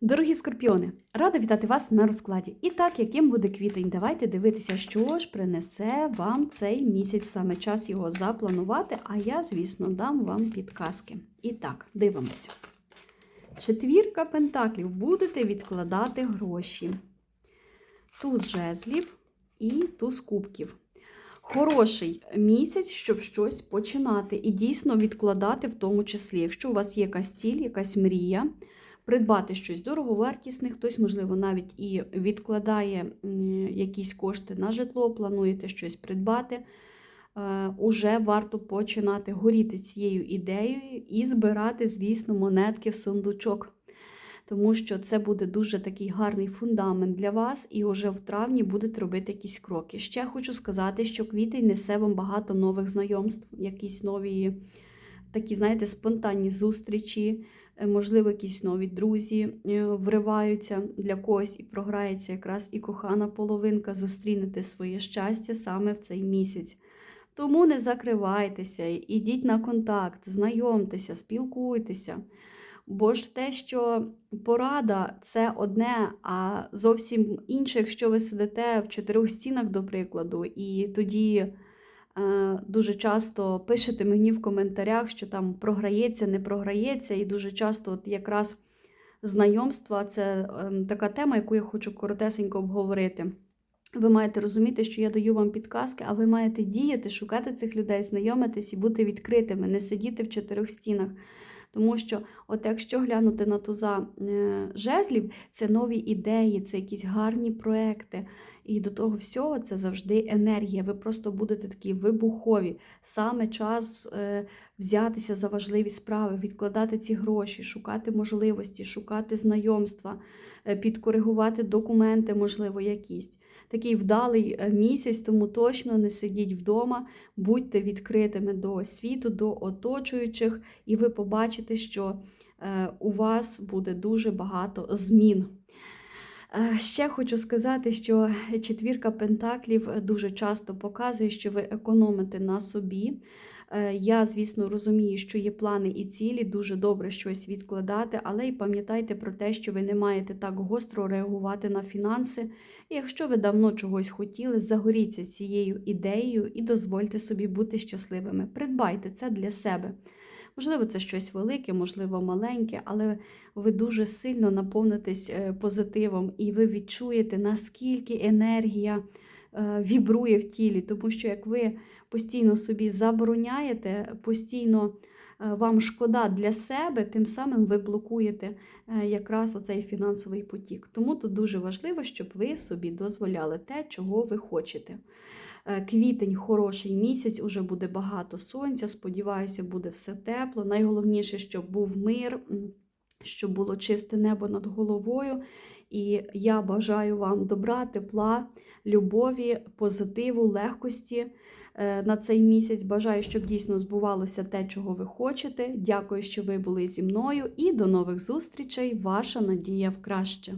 Дорогі скорпіони, рада вітати вас на розкладі. І так, яким буде квітень, давайте дивитися, що ж принесе вам цей місяць, саме час його запланувати, а я, звісно, дам вам підказки. І так, дивимося. Четвірка пентаклів. Будете відкладати гроші. Туз жезлів і туз кубків. Хороший місяць, щоб щось починати і дійсно відкладати в тому числі. Якщо у вас є якась ціль, якась мрія, придбати щось дороговартісне, хтось, можливо, навіть і відкладає якісь кошти на житло, плануєте щось придбати. е, Уже варто починати горіти цією ідеєю і збирати, звісно, монетки в сундучок. Тому що це буде дуже такий гарний фундамент для вас, і вже в травні будете робити якісь кроки. Ще хочу сказати, що квітень несе вам багато нових знайомств, якісь нові, такі, знаєте, спонтанні зустрічі, можливо, якісь нові друзі е, вриваються для когось і програється якраз і кохана половинка, зустрінете своє щастя саме в цей місяць. Тому не закривайтеся, ідіть на контакт, знайомтеся, спілкуйтеся. Бо ж те, що порада це одне, а зовсім інше, якщо ви сидите в чотирьох стінах, до прикладу, і тоді е, дуже часто пишете мені в коментарях, що там програється, не програється, і дуже часто от якраз знайомства це е, така тема, яку я хочу коротесенько обговорити. Ви маєте розуміти, що я даю вам підказки, а ви маєте діяти, шукати цих людей, знайомитись і бути відкритими, не сидіти в чотирьох стінах. Тому що, от якщо глянути на туза е, жезлів, це нові ідеї, це якісь гарні проекти. І до того всього це завжди енергія. Ви просто будете такі вибухові. Саме час е, взятися за важливі справи, відкладати ці гроші, шукати можливості, шукати знайомства, е, підкоригувати документи, можливо, якісь. Такий вдалий е, місяць, тому точно не сидіть вдома, будьте відкритими до світу, до оточуючих, і ви побачите, що е, у вас буде дуже багато змін. Е, Ще хочу сказати, що четвірка пентаклів дуже часто показує, що ви економите на собі. Е, Я, звісно, розумію, що є плани і цілі, дуже добре щось відкладати, але й пам'ятайте про те, що ви не маєте так гостро реагувати на фінанси. Якщо ви давно чогось хотіли, загоріться цією ідеєю і дозвольте собі бути щасливими. Придбайте це для себе. Можливо, це щось велике, можливо, маленьке, але ви дуже сильно наповнитесь е, позитивом, і ви відчуєте, наскільки енергія вібрує в тілі, тому що як ви постійно собі забороняєте, постійно е, вам шкода для себе, тим самим ви блокуєте е, якраз оцей фінансовий потік. Тому тут дуже важливо, щоб ви собі дозволяли те, чого ви хочете. Е, Квітень хороший місяць, уже буде багато сонця. Сподіваюся, буде все тепло. Найголовніше, щоб був мир, щоб було чисте небо над головою. І я бажаю вам добра, тепла, любові, позитиву, легкості е, на цей місяць. Бажаю, щоб дійсно збувалося те, чого ви хочете. Дякую, що ви були зі мною, і до нових зустрічей. Ваша надія в краще.